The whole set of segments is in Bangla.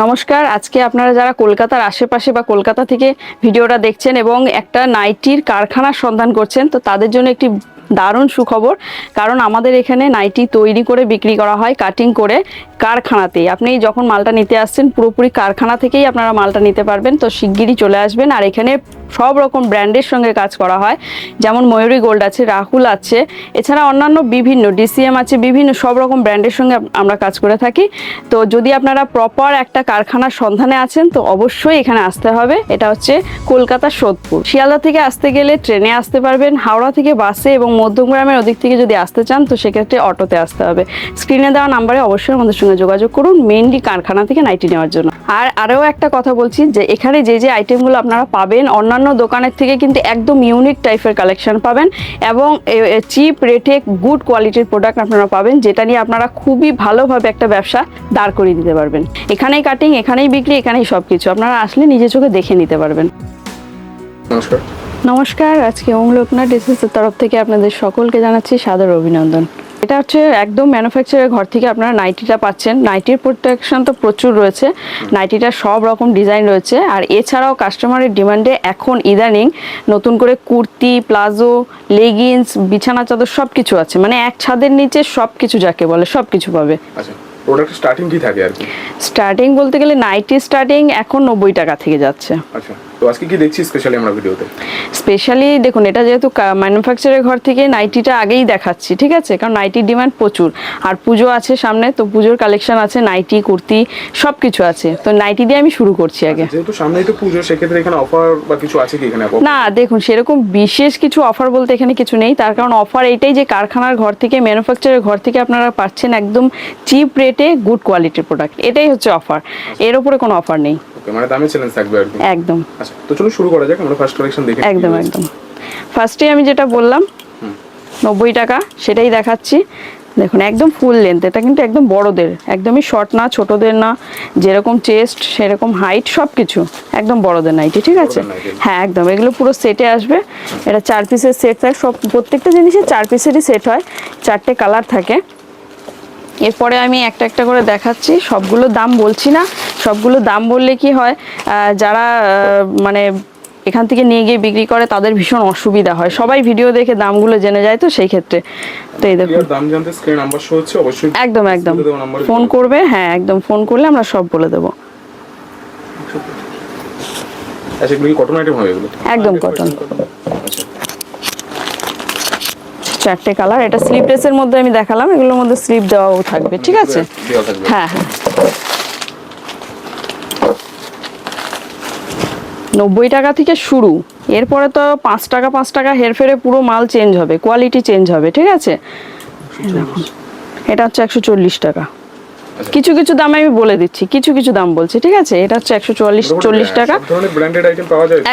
নমস্কার, আজকে আপনারা যারা কলকাতার আশেপাশে বা কলকাতা থেকে ভিডিওটা দেখছেন এবং একটা নাইটির কারখানার সন্ধান করছেন, তো তাদের জন্য একটি দারুণ সুখবর। কারণ আমাদের এখানে নাইটি তৈরি করে বিক্রি করা হয় কাটিং করে কারখানাতেই। আপনি যখন মালটা নিতে আসছেন, পুরোপুরি কারখানা থেকেই আপনারা মালটা নিতে পারবেন, তো শিগগিরই চলে আসবেন। আর এখানে সব রকম ব্র্যান্ডের সঙ্গে কাজ করা হয়। যেমন ময়ূরী গোল্ড আছে, রাহুল আছে, এছাড়া অন্যান্য বিভিন্ন ডিসিএম আছে, বিভিন্ন সব রকম ব্র্যান্ডের সঙ্গে আমরা কাজ করে থাকি। তো যদি আপনারা প্রপার একটা কারখানার সন্ধানে আছেন, তো অবশ্যই এখানে আসতে হবে। এটা হচ্ছে কলকাতা সোদপুর। শিয়ালদা থেকে আসতে গেলে ট্রেনে আসতে পারবেন। হাওড়া থেকে বাসে এবং মধ্যমগ্রামের ওদিক থেকে যদি আসতে চান, তো সেক্ষেত্রে অটোতে আসতে হবে। স্ক্রিনে দেওয়া নাম্বারে অবশ্যই আমাদের সঙ্গে যোগাযোগ করুন। মেইনলি কারখানা থেকে নাইটি নেওয়ার জন্য। আর আরও একটা কথা বলছি যে এখানে যে যে আইটেমগুলো আপনারা পাবেন অন্যান্য দোকানের থেকে কিন্তু একদম ইউনিক টাইপের কালেকশন পাবেন এবং চিপ রেটে গুড কোয়ালিটির প্রোডাক্ট আপনারা পাবেন যেটা নিয়ে আপনারা খুবই ভালোভাবে একটা ব্যবসা দাঁড় করিয়ে দিতে পারবেন। এখানেই কাটিং এখানেই বিক্রি এখানেই সব কিছু আপনারা আসলে নিজে চোখে দেখে নিতে পারবেন। নমস্কার। নমস্কার আজকে ওম লোকনাথ ডিসেসের তরফ থেকে আপনাদের সকলকে জানাচ্ছি সাদর অভিনন্দন। এটা হচ্ছে একদম ম্যানুফ্যাকচারের ঘর থেকে আপনারা নাইটিটা পাচ্ছেন। নাইটির প্রোটেকশন তো প্রচুর রয়েছে। নাইটিটা সব রকম ডিজাইন রয়েছে। আর এছাড়াও কাস্টমারের ডিমান্ডে এখন ইদানিং নতুন করে কুর্তি প্লাজো লেগিংস বিছানা চাদর সব কিছু আছে। মানে এক ছাদের নিচে সব কিছু যাকে বলে সব কিছু পাবে। আচ্ছা প্রোডাক্ট স্টার্টিং কি থাকে আর কি? স্টার্টিং বলতে গেলে নাইটি স্টার্টিং এখন নব্বই টাকা থেকে যাচ্ছে। আচ্ছা। তো আজকে কি দেখছি স্পেশালি আমরা ভিডিওতে স্পেশালি দেখুন এটা যেহেতু ম্যানুফ্যাকচারের ঘর থেকে নাইটিটা আগেই দেখাচ্ছি ঠিক আছে? কারণ নাইটির ডিমান্ড প্রচুর। আর পুজো আছে সামনে তো পুজোর কালেকশন আছে নাইটি কুর্তি সব কিছু আছে। তো নাইটি দিয়ে আমি শুরু করছি আগে। যেহেতু সামনেই তো পুজো সেক্ষেত্রে এখানে অফার বা কিছু আছে কি এখানে? না দেখুন সেরকম বিশেষ কিছু অফার বলতে এখানে কিছু নেই। তার কারণ অফার এইটাই যে কারখানার ঘর থেকে ম্যানুফ্যাকচারের ঘর থেকে আপনারা পাচ্ছেন একদম চিপ রেটে গুড কোয়ালিটির প্রোডাক্ট এটাই হচ্ছে অফার এর উপরে কোনো অফার নেই। ওকে মানে দামে চ্যালেঞ্জ থাকবে আর কি। একদম। আচ্ছা তো চলো শুরু করা যাক আমরা ফার্স্ট কালেকশন দেখে একদম একদম। ফার্স্টে আমি যেটা বললাম নব্বই টাকা সেটাই দেখাচ্ছি। দেখুন একদম ফুল লেন্থ এটা কিন্তু একদম বড়দের একদমই শর্ট না ছোটদের না যেরকম চেস্ট সেরকম হাইট সব কিছু একদম বড়দের নাইটি ঠিক আছে? হ্যাঁ একদম এগুলো পুরো সেটে আসবে। এটা চার পিসের সেট থাকে সব প্রত্যেকটা জিনিসের চার পিসেরই সেট হয় চারটে কালার থাকে। এরপরে আমি একটা একটা করে দেখাচ্ছি সবগুলো দাম বলছি না সবগুলো দাম বললে কি হয় যারা মানে এখান থেকে নিয়ে গিয়ে বিক্রি করে তাদের ভীষণ অসুবিধা হয়। সবাই ভিডিও দেখে দামগুলো জেনে যায় তো সেই ক্ষেত্রে। তো এই দেখুন। দাম জানতে স্ক্রিন নাম্বার শো হচ্ছে অবশ্যই একদম একদম। ফোন করবে হ্যাঁ একদম ফোন করলে আমরা সব বলে দেবো। আচ্ছা এগুলো কি কটন আইটেম হবে এগুলো? একদম কটন আচ্ছা। চারটে কালার এটা স্লিপলেসের মধ্যে আমি দেখালাম এগুলোর মধ্যে স্লিপ দেওয়াও থাকবে ঠিক আছে? হ্যাঁ হ্যাঁ। নব্বই টাকা থেকে শুরু। এরপরে তো পাঁচ টাকা পাঁচ টাকা হেরফেরে পুরো মাল চেঞ্জ হবে কোয়ালিটি চেঞ্জ হবে ঠিক আছে? এটা হচ্ছে একশো চল্লিশ টাকা। কিছু কিছু দাম আমি বলে দিচ্ছি কিছু কিছু দাম বলছি ঠিক আছে? এটা হচ্ছে একশো চল্লিশ চল্লিশ টাকা।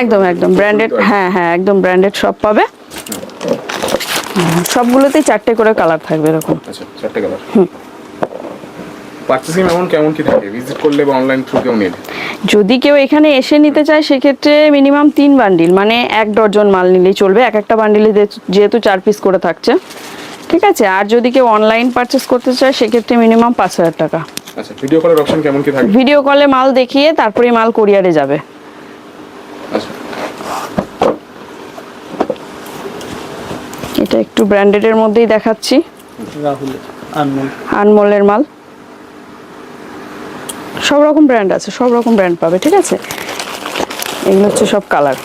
একদম একদম ব্র্যান্ডেড হ্যাঁ হ্যাঁ একদম ব্র্যান্ডেড সব পাবে। হুম, সবগুলোতেই চারটে করে কালার থাকবে এরকম। আচ্ছা কালার পার্চেসিং অ্যামাউন্ট কেমন কি থাকে ভিজিট করলে বা অনলাইন থ্রু কেউ নিলে যদি কেউ এখানে এসে নিতে চায় সেক্ষেত্রে মিনিমাম তিন বান্ডিল মানে এক ডজন মাল নিলেই চলবে এক একটা বান্ডিলে যেহেতু চার পিস করে থাকছে। ঠিক আছে? আর যদি কেউ অনলাইন পারচেস করতে চায় সেক্ষেত্রে মিনিমাম পাঁচ হাজার টাকা। আচ্ছা ভিডিও কলের অপশন কেমন কি থাকবে ভিডিও কলে মাল দেখিয়ে তারপরে মাল কোরিয়ারে যাবে। আচ্ছা। এটা একটু ব্র্যান্ডেডের মধ্যেই দেখাচ্ছি। রাহুল আনমোল। আনমোলের মাল। সব রকম ব্র্যান্ড আছে সব রকম ব্র্যান্ড পাবে ঠিক আছে? এগুলো হচ্ছে সব কালার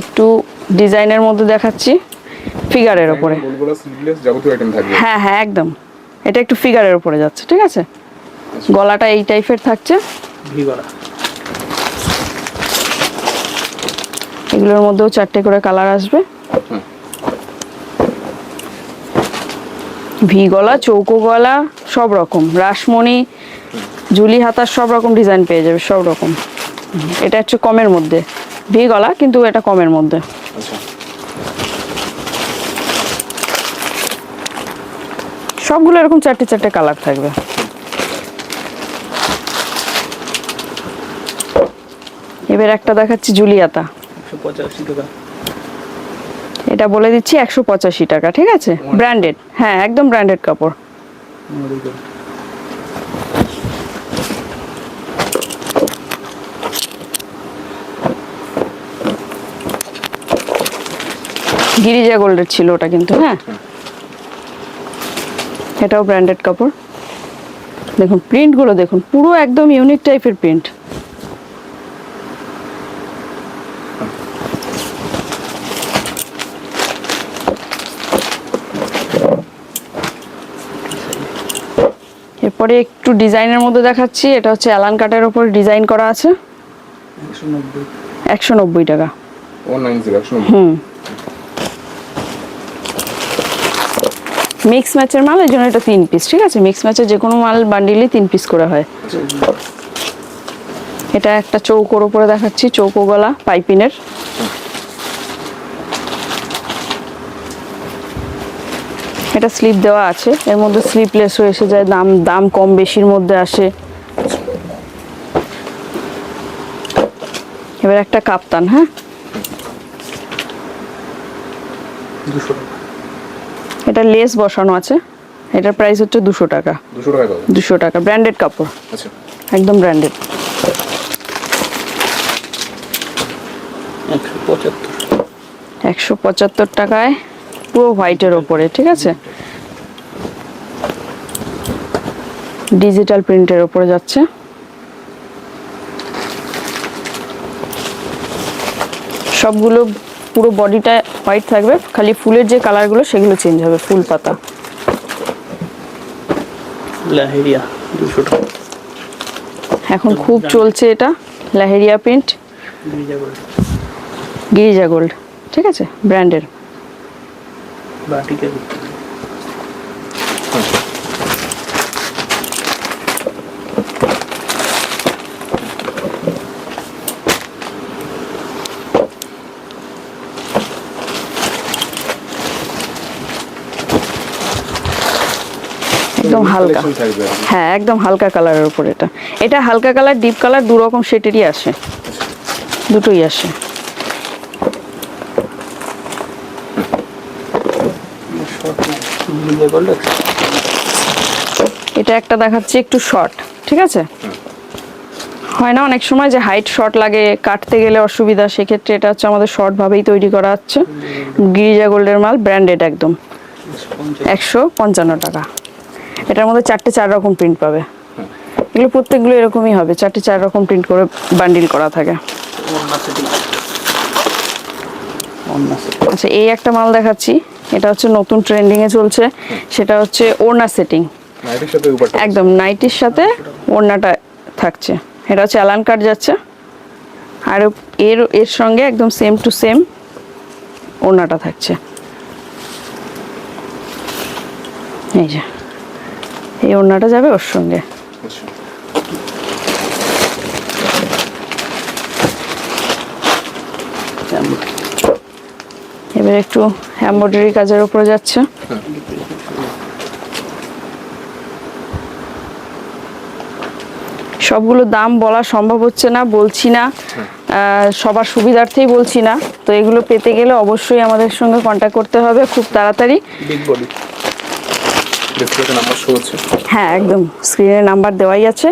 একটু ডিজাইনের মধ্যে দেখাচ্ছি ফিগারের ওপরে হ্যাঁ হ্যাঁ একদম। এটা একটু ফিগারের উপরে যাচ্ছে ঠিক আছে? গলাটা এই টাইপের থাকছে। এগুলোর মধ্যেও চারটে করে কালার আসবে। ভি গলা চৌকো গলা সব রকম। রাসমণি জুলি হাতার সব রকম ডিজাইন পেয়ে যাবে সব রকম। এটা হচ্ছে কমের মধ্যে। ভি গলা কিন্তু এটা কমের মধ্যে। আচ্ছা। সবগুলো এরকম চারটে চারটে কালার থাকবে। এবার একটা দেখাচ্ছি জুলিয়াতা একশো পঁচাশি টাকা। এটা বলে দিচ্ছি একশো পঁচাশি টাকা ঠিক আছে? ব্র্যান্ডেড হ্যাঁ একদম ব্র্যান্ডেড কাপড়। গিরিজা গোল্ডের ছিল ওটা কিন্তু হ্যাঁ? এটাও ব্র্যান্ডেড কাপড়। দেখুন প্রিন্টগুলো দেখুন পুরো একদম ইউনিক টাইপের প্রিন্ট এরপরে একটু ডিজাইনের মধ্যে দেখাচ্ছি। এটা হচ্ছে অ্যালান কাটের ওপর ডিজাইন করা আছে। একশো নব্বই। টাকা। হুম। মিক্স ম্যাচের মাল এই জন্য এটা তিন পিস ঠিক আছে? মিক্স ম্যাচের যে কোনো মাল বান্ডিলই তিন পিস করে হয়। এটা একটা চৌকোর উপরে দেখাচ্ছি চৌকো গলা পাইপিনের। এটা স্লিপ দেওয়া আছে। এর মধ্যে স্লিপলেসও এসে যায় দাম দাম কম বেশির মধ্যে আসে। এবার একটা কাপ্তান হ্যাঁ? এটা লেস বসানো আছে। এটার প্রাইস হচ্ছে দুশো টাকা। দুশো টাকা ব্র্যান্ডেড কাপড়। আচ্ছা। একদম ব্র্যান্ডেড একশো পঁচাত্তর টাকায়। পুরো হোয়াইটের ওপরে ঠিক আছে? ডিজিটাল প্রিন্টের ওপরে যাচ্ছে। সবগুলো পুরো বডিটা হোয়াইট থাকবে খালি ফুলের যে কালারগুলো সেগুলো চেঞ্জ হবে ফুল পাতা। লাহেরিয়া এখন খুব চলছে এটা লাহেরিয়া প্রিন্ট গিরিজা গোল্ড ঠিক আছে? ব্র্যান্ডের বাটিকা বিক্রি একদম হালকা। হ্যাঁ একদম হালকা কালারের উপর এটা। এটা হালকা কালার ডিপ কালার দু রকম শেটেরই আসে। দুটোই আসে শর্ট গিরিজা গোল্ড একশো এটা একটা দেখাচ্ছি একটু শর্ট ঠিক আছে? হয় না অনেক সময় যে হাইট শর্ট লাগে কাটতে গেলে অসুবিধা সেক্ষেত্রে এটা হচ্ছে আমাদের শর্ট ভাবেই তৈরি করা হচ্ছে। গিরিজা গোল্ডের মাল ব্র্যান্ডেড একদম। একশো পঞ্চান্ন টাকা। এটার মধ্যে চারটে চার রকম প্রিন্ট পাবে। এগুলো প্রত্যেকগুলো এরকমই হবে চারটে চার রকম প্রিন্ট করে বান্ডিল করা থাকে অন্য সেটিং অন্য সেটিং আচ্ছা এই একটা মাল দেখাচ্ছি। এটা হচ্ছে নতুন ট্রেন্ডিং এ চলছে। সেটা হচ্ছে ওড়না সেটিং একদম নাইটির সাথে ওড়নাটা থাকছে। এটা হচ্ছে অ্যালান কাট যাচ্ছে। আর এর এর সঙ্গে একদম সেম টু সেম ওড়নাটা থাকছে। এই যে এই ওড়নাটা যাবে ওর সঙ্গে। আচ্ছা। এবার একটু এমব্রয়ডারি কাজের উপরে যাচ্ছে। সবগুলো দাম বলা সম্ভব হচ্ছে না বলছি না। সবার সুবিধার্থেই বলছি না। তো এগুলো পেতে গেলে অবশ্যই আমাদের সঙ্গে কন্ট্যাক্ট করতে হবে খুব তাড়াতাড়ি। হ্যাঁ একদম। স্ক্রিনে নাম্বার দেওয়াই আছে।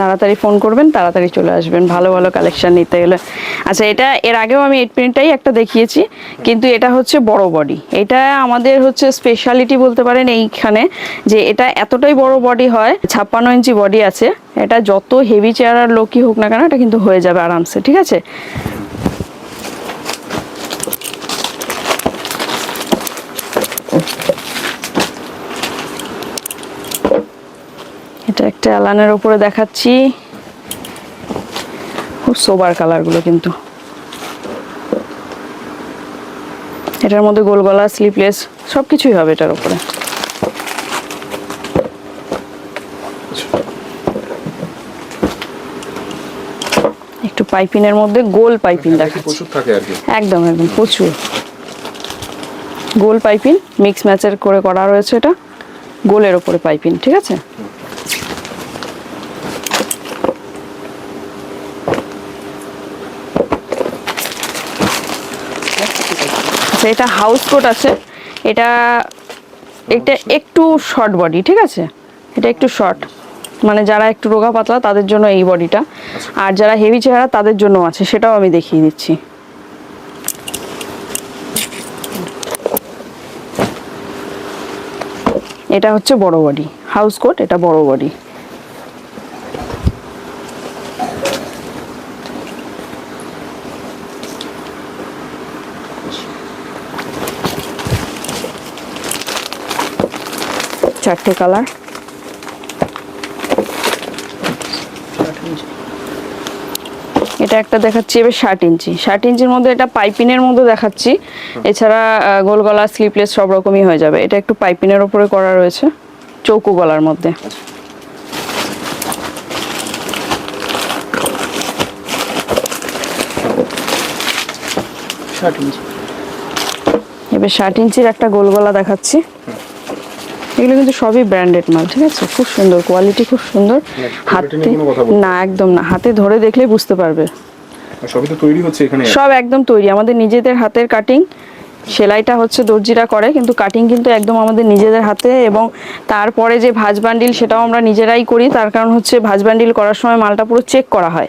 তাড়াতাড়ি ফোন করবেন, তাড়াতাড়ি চলে আসবেন। ভালো ভালো কালেকশান নিতে গেলে। আচ্ছা এটা এর আগেও আমি এইট প্রিন্টটাই একটা দেখিয়েছি, কিন্তু এটা হচ্ছে বড় বডি এটা আমাদের হচ্ছে স্পেশালিটি বলতে পারেন এইখানে, যে এটা এতটাই বড় বডি হয়, ছাপ্পান্ন ইঞ্চি বডি আছে। এটা যত হেভি চেয়ার লোকই হোক না কেন, এটা কিন্তু হয়ে যাবে আরামসে, ঠিক আছে? এটা একটা অ্যালানের উপরে দেখাচ্ছি। খুব সোবার কালারগুলো কিন্তু। এটার মধ্যে গোল গলা স্লিপলেস সব কিছুই হবে এটার উপরে। একটু পাইপিনের মধ্যে গোল পাইপিন দেখাচ্ছি। একদম একদম প্রচুর। গোল পাইপিং মিক্স ম্যাচের করে করা রয়েছে এটা। গোলের ওপরে পাইপিং ঠিক আছে? আচ্ছা এটা হাউস কোট আছে। এটা এটা একটু শর্ট বডি ঠিক আছে? এটা একটু শর্ট মানে যারা একটু রোগা পাতলা, তাদের জন্য এই বডিটা আর যারা হেভি চেহারা, তাদের জন্য আছে, সেটাও আমি দেখিয়ে দিচ্ছি। এটা হচ্ছে বড় বডি হাউস কোট এটা বড় বডি চারটে কালার। এটা একটা দেখাচ্ছি এবার ষাট ইঞ্চি। ষাট ইঞ্চির মধ্যে এটা পাইপিনের মধ্যে দেখাচ্ছি। এছাড়া গোল গলা স্লিপলেস সব রকমই হয়ে যাবে। এটা একটু পাইপিনের ওপরে করা রয়েছে চৌকো গলার মধ্যে। এবার ষাট ইঞ্চির একটা গোল গলা দেখাচ্ছি। এগুলো কিন্তু সবই ব্র্যান্ডেড মাল ঠিক আছে? খুব সুন্দর কোয়ালিটি খুব সুন্দর। হাতে না। একদম না। হাতে ধরে দেখলেই বুঝতে পারবে। সবই তো তৈরি হচ্ছে এখানে। সব একদম তৈরি। আমাদের নিজেদের হাতের কাটিং সেলাইটা হচ্ছে দর্জিরা করে কিন্তু কাটিং কিন্তু একদম আমাদের নিজেদের হাতে এবং তারপরে যে ভাজ বান্ডিল সেটাও আমরা নিজেরাই করি। তার কারণ হচ্ছে ভাজ বান্ডিল করার সময় মালটা পুরো চেক করা হয়।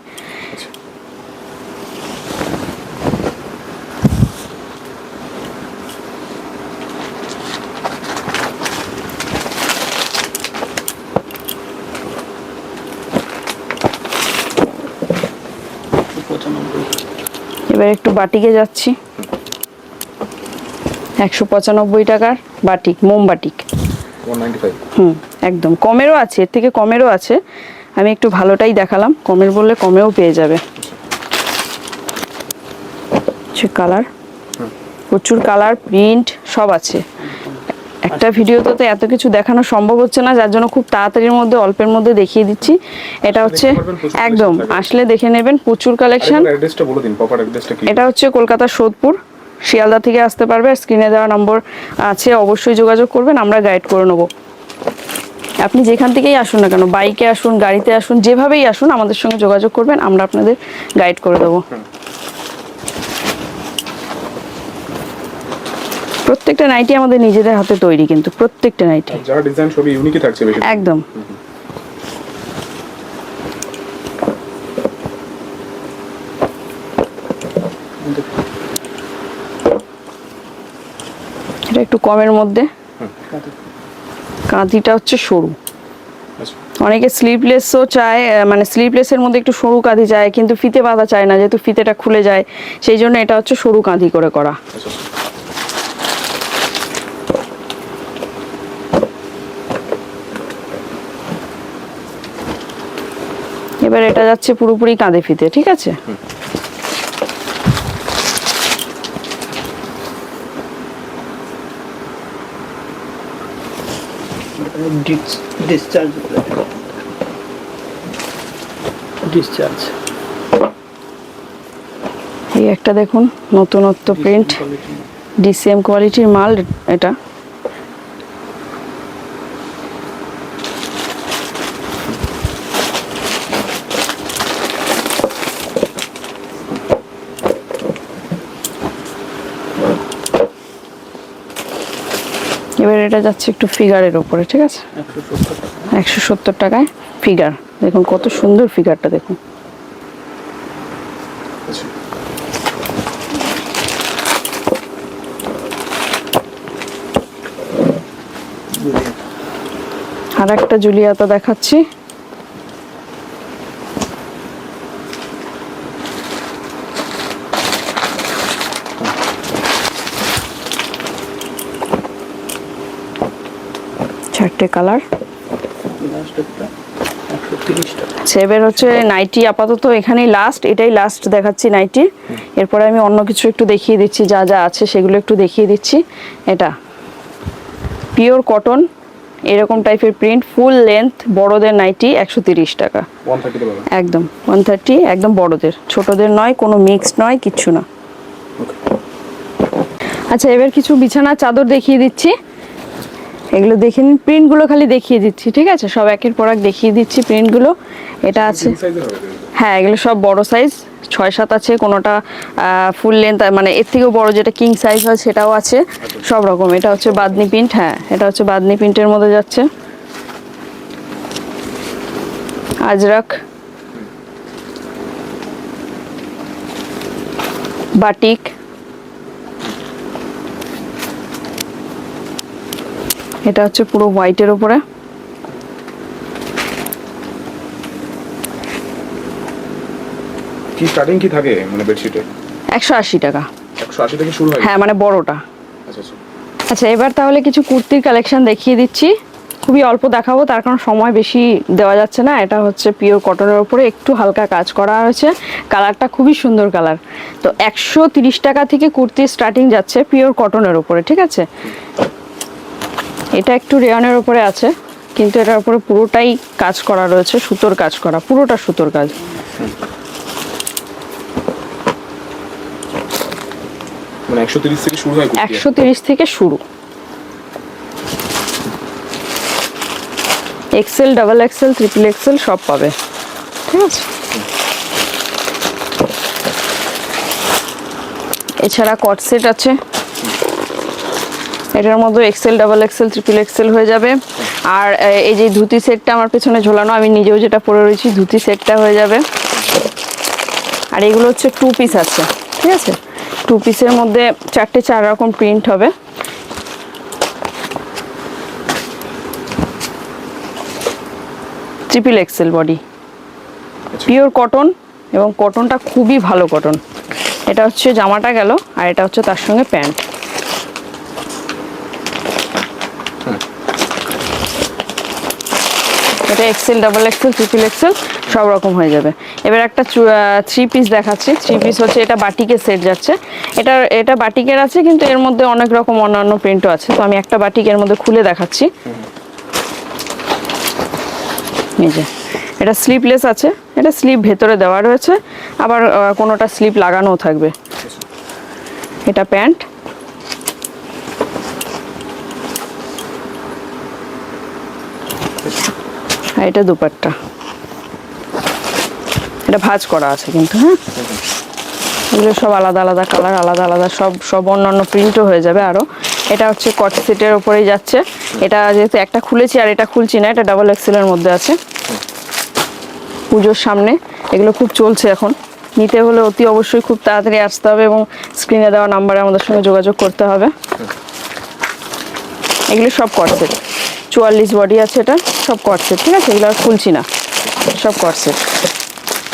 এবার একটু বাটিকে যাচ্ছি। একশো পঁচানব্বই টাকার বাটিক মোম বাটিক। হুম একদম। কমেরও আছে এর থেকে কমেরও আছে। আমি একটু ভালোটাই দেখালাম। কমের বললে কমেও পেয়ে যাবে। কালার। প্রচুর কালার প্রিন্ট সব আছে। একটা ভিডিওতে তো এত কিছু দেখানো সম্ভব হচ্ছে না যার জন্য খুব তাড়াতাড়ির মধ্যে অল্পের মধ্যে দেখিয়ে দিচ্ছি। এটা হচ্ছে একদম আসলে দেখে নেবেন প্রচুর কালেকশন এটা হচ্ছে কলকাতা সোদপুর শিয়ালদা থেকে আসতে পারবে স্ক্রিনে দেওয়া নম্বর আছে অবশ্যই যোগাযোগ করবেন আমরা গাইড করে নেব। আপনি যেখান থেকেই আসুন না কেন বাইকে আসুন গাড়িতে আসুন যেভাবেই আসুন আমাদের সঙ্গে যোগাযোগ করবেন আমরা আপনাদের গাইড করে দেবো। প্রত্যেকটা নাইটি আমাদের নিজেদের হাতে তৈরি কিন্তু প্রত্যেকটা নাইটি যা ডিজাইন সবই ইউনিকই থাকছে বেশি একদম। এটা একটু কমের মধ্যে। কাঁধিটা হচ্ছে সরু। আচ্ছা। অনেকে স্লিভলেসও চায় মানে স্লিভলেসের মধ্যে একটু সরু কাঁধি চায় কিন্তু ফিতে বাঁধা চায় না যেহেতু ফিতেটা খুলে যায় সেই জন্য এটা হচ্ছে সরু কাঁধি করে করা। এবার এটা যাচ্ছে পুরোপুরি কাঁধে ফিতে ঠিক আছে? ডিসচার্জ ডিসচার্জ এই একটা দেখুন নতুনত্ব প্রিন্ট ডিসিএম কোয়ালিটির মাল এটা এবার এটা যাচ্ছে একটু ফিগারের ওপরে ঠিক আছে? একশো সত্তর টাকায় ফিগার। দেখুন কত সুন্দর ফিগারটা, দেখুন। আর একটা জুলিয়াতা দেখাচ্ছি। চারটে কালার। সেভের হচ্ছে নাইটি আপাতত এখানেই লাস্ট এটাই লাস্ট দেখাচ্ছি নাইটি। এরপরে আমি অন্য কিছু একটু দেখিয়ে দিচ্ছি যা যা আছে সেগুলো একটু দেখিয়ে দিচ্ছি। এটা। পিওর কটন এরকম টাইপের প্রিন্ট ফুল লেন্থ বড়দের নাইটি একশো তিরিশ টাকা। একদম ওয়ান থার্টি একদম বড়দের। ছোটদের নয় কোনো মিক্সড নয় কিচ্ছু না। আচ্ছা এবার কিছু বিছানা চাদর দেখিয়ে দিচ্ছি। এগুলো দেখে নিন। প্রিন্টগুলো খালি দেখিয়ে দিচ্ছি ঠিক আছে? সব একের পর এক দেখিয়ে দিচ্ছি প্রিন্টগুলো এটা আছে? হ্যাঁ এগুলো সব বড় সাইজ ছয় সাত আছে কোনোটা ফুল লেন্থ মানে এর থেকেও বড় যেটা কিং সাইজ হয় সেটাও আছে। সব রকম। এটা হচ্ছে বাদনি প্রিন্ট হ্যাঁ এটা হচ্ছে বাদনি প্রিন্টের মধ্যে যাচ্ছে। আজরাক বাটিক। এটা হচ্ছে পুরো হোয়াইটের উপরে কি স্টার্টিং কি থাকে মানে বেডশিটে একশো আশি টাকা। একশো আশি থেকে শুরু হয়? হ্যাঁ মানে বড়টা। আচ্ছা আচ্ছা। আচ্ছা এবার তাহলে কিছু কুর্তির কালেকশন দেখিয়ে দিচ্ছি। খুবই অল্প দেখাবো তার কারণ সময় বেশি দেওয়া যাচ্ছে না। এটা হচ্ছে পিওর কটনের উপরে একটু হালকা কাজ করা হয়েছে। কালারটা খুবই সুন্দর কালার। তো একশো তিরিশ টাকা থেকে কুর্তি স্টার্টিং যাচ্ছে পিওর কটনের উপরে ঠিক আছে? এটা একটু রেয়নের উপরে আছে কিন্তু এটার উপরে পুরোটাই কাজ করা রয়েছে সুতোর কাজ করা পুরোটা সুতোর কাজ। মানে একশো তিরিশ থেকে শুরু XL double XL triple XL সব পাবে। ঠিক আছে? এছাড়া কটসেট আছে। এটার মধ্যে XL double XL triple XL হয়ে যাবে। আর এই যে ধুতি সেটটা আমার পেছনে ঝোলানো, আমি নিজেও যেটা পরে রয়েছি, ধুতি সেটটা হয়ে যাবে। আর এগুলো হচ্ছে টু পিস আছে, ঠিক আছে? টু পিসের মধ্যে চারটে চার রকম প্রিন্ট হবে। Triple XL body pure cotton এবং কটনটা খুবই ভালো কটন এটা হচ্ছে জামাটা গেল, আর এটা হচ্ছে তার সঙ্গে প্যান্ট এটা XL double XL triple XL সব রকম হয়ে যাবে। এবার একটা থ্রি পিস দেখাচ্ছি। থ্রি পিস হচ্ছে, এটা বাটিকের সেট যাচ্ছে। এটা এটা বাটিকের আছে, কিন্তু এর মধ্যে অনেক রকম অন্যান্য প্রিন্টও আছে। তো আমি একটা বাটিকের মধ্যে খুলে দেখাচ্ছি। যে, এটা স্লিপলেস আছে। এটা স্লিপ ভেতরে দেওয়া রয়েছে। আবার কোনোটা স্লিপ লাগানোও থাকবে। এটা প্যান্ট। আর এটা দুপাট্টা। এটা ভাঁজ করা আছে কিন্তু হ্যাঁ? এগুলো সব আলাদা আলাদা কালার, আলাদা আলাদা সব সব অন্যান্য প্রিন্টও হয়ে যাবে আরও এটা হচ্ছে কট সেটের ওপরেই যাচ্ছে। এটা যেহেতু একটা খুলেছি আর এটা খুলছি না, এটা ডাবল এক্সেলের মধ্যে আছে। পুজোর সামনে, এগুলো খুব চলছে এখন। নিতে হলে অতি অবশ্যই খুব তাড়াতাড়ি আসতে হবে এবং স্ক্রিনে দেওয়া নাম্বারে আমাদের সঙ্গে যোগাযোগ করতে হবে। এগুলো সব কটসেট চুয়াল্লিশ বডি আছে এটা সব কটসেট ঠিক আছে? এগুলো আর খুলছি না। সব কটসেট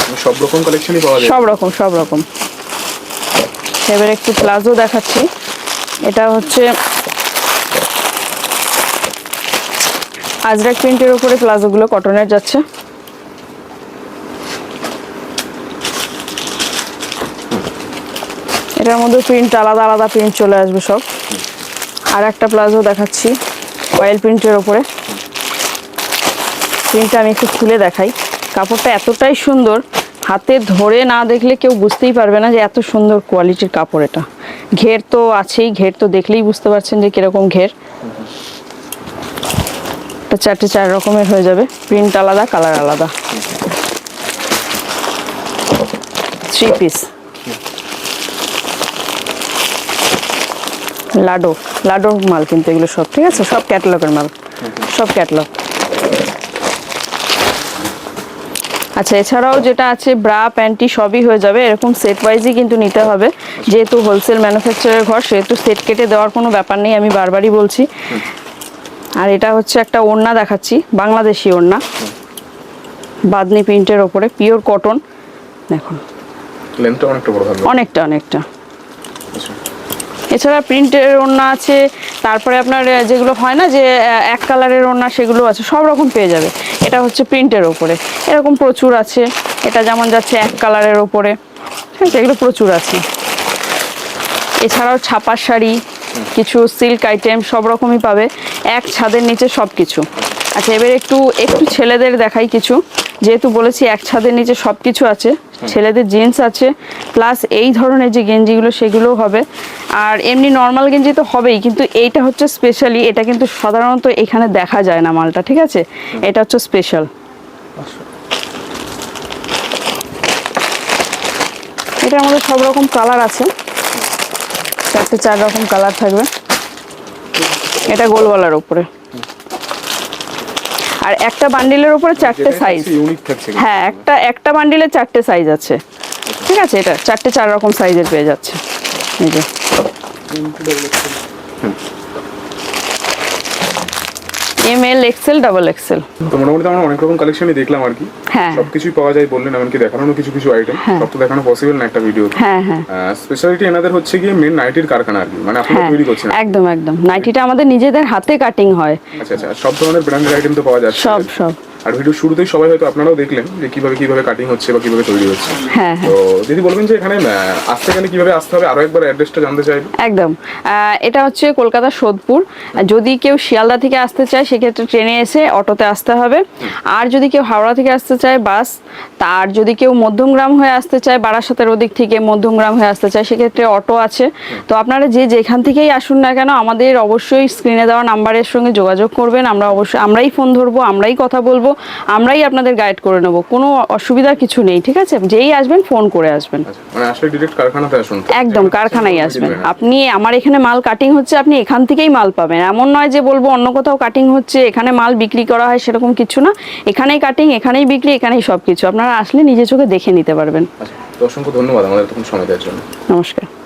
মানে সব রকম কালেকশনই পাওয়া যায়? সব রকম সব রকম। এবার একটু প্লাজো দেখাচ্ছি। এটা হচ্ছে আজরাক প্রিন্টের উপরে প্লাজোগুলো কটনের যাচ্ছে। এটার মধ্যে প্রিন্ট আলাদা আলাদা প্রিন্ট চলে আসবে সব। আর একটা প্লাজো দেখাচ্ছি। অয়েল প্রিন্টের ওপরে। প্রিন্টটা আমি একটু খুলে দেখাই। কাপড়টা এতটাই সুন্দর, হাতে ধরে না দেখলে কেউ বুঝতেই পারবে না যে এত সুন্দর কোয়ালিটির কাপড় এটা। ঘের তো আছেই, ঘের তো দেখলেই বুঝতে পারছেন যে কীরকম ঘের। চারটে চার রকমের হয়ে যাবে। প্রিন্ট আলাদা কালার আলাদা। থ্রি পিস লাডো লাডোর মাল কিন্তু এগুলো সব ঠিক আছে? সব ক্যাটালগের মাল সব ক্যাটালগ। আচ্ছা এছাড়াও যেটা আছে ব্রা প্যান্টি সবই হয়ে যাবে। এরকম সেট ওয়াইজই কিন্তু নিতে হবে। যেহেতু হোলসেল ম্যানুফ্যাকচারের ঘর সেহেতু সেট কেটে দেওয়ার কোনো ব্যাপার নেই আমি বারবারই বলছি। আর এটা হচ্ছে একটা ওড়না দেখাচ্ছি বাংলাদেশি ওড়না। বাদনি প্রিন্টের ওপরে পিওর কটন দেখুন। অনেকটা অনেকটা অনেকটা। আচ্ছা। এছাড়া প্রিন্টের ওড়না আছে, তারপরে আপনার যেগুলো হয় না যে এক কালারের ওড়না সেগুলো আছে, সব রকম পেয়ে যাবে। এটা হচ্ছে প্রিন্টের ওপরে। এরকম প্রচুর আছে। এটা যেমন যাচ্ছে এক কালারের ওপরে। ঠিক আছে, এগুলো প্রচুর আছে। এছাড়াও ছাপার শাড়ি, কিছু সিল্ক আইটেম সব রকমই পাবে। এক ছাদের নিচে সব কিছু। আচ্ছা এবার একটু একটু ছেলেদের দেখাই কিছু। যেহেতু বলেছি এক ছাদের নিচে সব কিছু আছে ছেলেদের জিন্স আছে প্লাস এই ধরনের যে গেঞ্জিগুলো সেগুলো হবে। আর এমনি নর্মাল গেঞ্জি তো হবেই কিন্তু এইটা হচ্ছে স্পেশালি এটা কিন্তু সাধারণত এখানে দেখা যায় না মালটা ঠিক আছে? এটা হচ্ছে স্পেশাল এটার মধ্যে সব রকম কালার আছে। চারটে চার রকম কালার থাকবে। এটা গোলওয়ালার উপরে। আর একটা বান্ডিলের উপরে চারটে সাইজ হ্যাঁ একটা একটা বান্ডিলে চারটে সাইজ আছে। ঠিক আছে এটা চারটে চার রকম সাইজের পেয়ে যাচ্ছে। এই যে। M L XL double XL তো মোটামুটি আমরা অনেক রকম কালেকশনই দেখলাম আর কি। হ্যাঁ। সবকিছুই পাওয়া যায় বললেন এমনকি দেখানোর কিছু কিছু আইটেম সব তো দেখানো পসিবল না একটা ভিডিও হ্যাঁ হ্যাঁ। স্পেশালিটি এনাদের হচ্ছে গিয়ে মেন নাইটির কারখানা আর কি। মানে আপনারা হ্যাঁ। তৈরি করছেন। একদম একদম। নাইটিটা আমাদের নিজেদের হাতে কাটিং হয়। আচ্ছা আচ্ছা। সব ধরনের ব্র্যান্ডের আইটেম তো পাওয়া যাচ্ছে। সব সব। আর ভিডিও শুরুতেই সবাই হয়তো আপনারাও দেখলেন যে কীভাবে কীভাবে কাটিং হচ্ছে বা কীভাবে তৈরি হচ্ছে। হ্যাঁ হ্যাঁ। তো যদি বলবেন যে এখানে আসতে গেলে কীভাবে আসতে হবে? আরও একবার অ্যাড্রেসটা জানতে চাইব। একদম। এটা হচ্ছে কলকাতা সোদপুর। যদি কেউ শিয়ালদা থেকে আসতে চায় সেক্ষেত্রে ট্রেনে এসে অটোতে আসতে হবে। আর যদি কেউ হাওড়া থেকে আসতে চায় বাস। তার যদি কেউ মধ্যমগ্রাম হয়ে আসতে চায় বারাসাতের ওদিক থেকে মধ্যমগ্রাম হয়ে আসতে চায় সেক্ষেত্রে অটো আছে। তো আপনারা যে যেখান থেকেই আসুন না কেন আমাদের অবশ্যই স্ক্রিনে দেওয়া নাম্বারের সঙ্গে যোগাযোগ করবেন। আমরা অবশ্যই আমরাই ফোন ধরবো আমরাই কথা বলব। আমরাই আপনাদের গাইড করে নেব। কোনো অসুবিধার কিছু নেই ঠিক আছে? যেই আসবেন ফোন করে আসবেন। আচ্ছা মানে। একদম কারখানায় আসবেন। আপনি আমার এখানে মাল কাটিং হচ্ছে আপনি এখান থেকেই মাল পাবেন। এমন নয় যে বলব অন্য কোথাও কাটিং হচ্ছে এখানে মাল বিক্রি করা হয় সেরকম কিছু না। এখানেই কাটিং এখানেই বিক্রি এখানেই সব কিছু আপনারা আসলে নিজে চোখে দেখে নিতে পারবেন। আচ্ছা অসংখ্য ধন্যবাদ আমাদের তখন সময় দেওয়ার জন্য। নমস্কার।